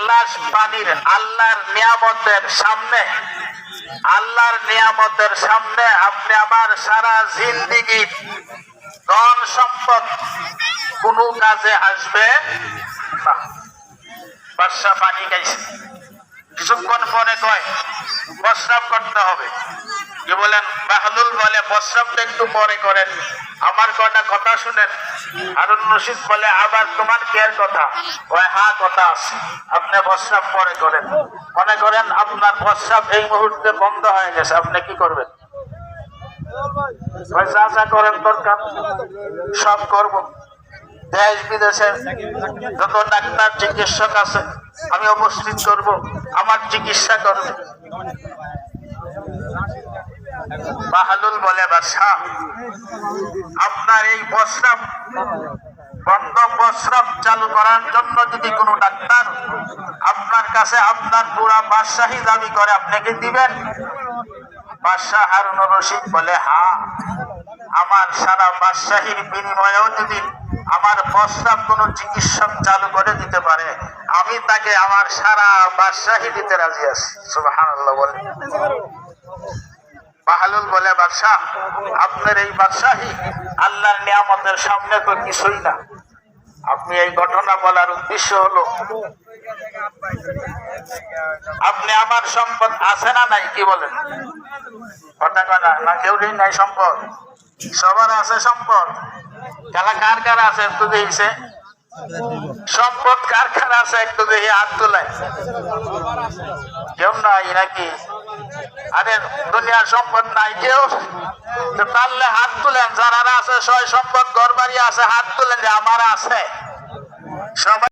Glass পানির আল্লাহর নিয়ামতের সামনে। আল্লাহর নিয়ামতের সামনে আপনি আমার সারা জিন্দিগি ধন সম্পদ কোনো কাজে আসবে না। পানি খাইছে। কিছুক্ষণ পরে কয়, প্রস্রাব করতে হবে। কি বলেন? বাহাদুল বলে প্রস্রাবটা একটু পরে করেন। আমার কটা কথা শুনেন? হারুন রশিদ বলে, আবার তোমার কেয়ার কথা? ওই হা, কথা আছে। আপনি প্রস্রাব পরে করেন। মনে করেন আপনার প্রস্রাব এই মুহূর্তে বন্ধ হয়ে গেছে। আপনি কি করবেন? যা যা করেন দরকার, সব করব। দেশ, বিদেশে যত ডাক্তার, চিকিৎসক আছে আমি উপস্থিত করব আমার চিকিৎসা করবে বাহালুল বলে বাদশাহ আপনার এই প্রস্রাব বন্ধ প্রস্রাব চালু করার জন্য যদি কোনো ডাক্তার আপনার কাছে আপনার পুরা বাদশাহী দাবি করে, আপনাকে দিবেন? বাদশাহ হারুন রশিদ বলে হা আমার সারা বাদশাহীর বিনিময়েও যদি প্রস্তাব কোনো চিকিৎসক চালু করে দিতে পারে। আমি তাকে আমার সারা বাদশাহী দিতে রাজি আছি। সুবহানাল্লাহ বলে। বাহালুল বলে, বাদশাহ, আপনার এই বাদশাহী আল্লাহর নিয়ামতের সামনে তো কিছুই না। আপনি এই ঘটনা বলার উদ্দেশ্য হলো, আপনি আমার সম্পদ আছে না নাই, কি বলেন? কথা কথা না কেউ নাই সম্পদ। সবার আছে সম্পদ। খেলা কার কার আছে একটু দেখছে? সম্পদ কার কার আছে একটু দেখি, হাত তোলায় কেউ নাই নাকি? আরে, দুনিয়ার সম্পদ নাই কেউ। পারলে হাত তুলেন, যারা আছে সয় সম্পদ ঘর আছে, হাত তুলেন যে আমার আছে। সবাই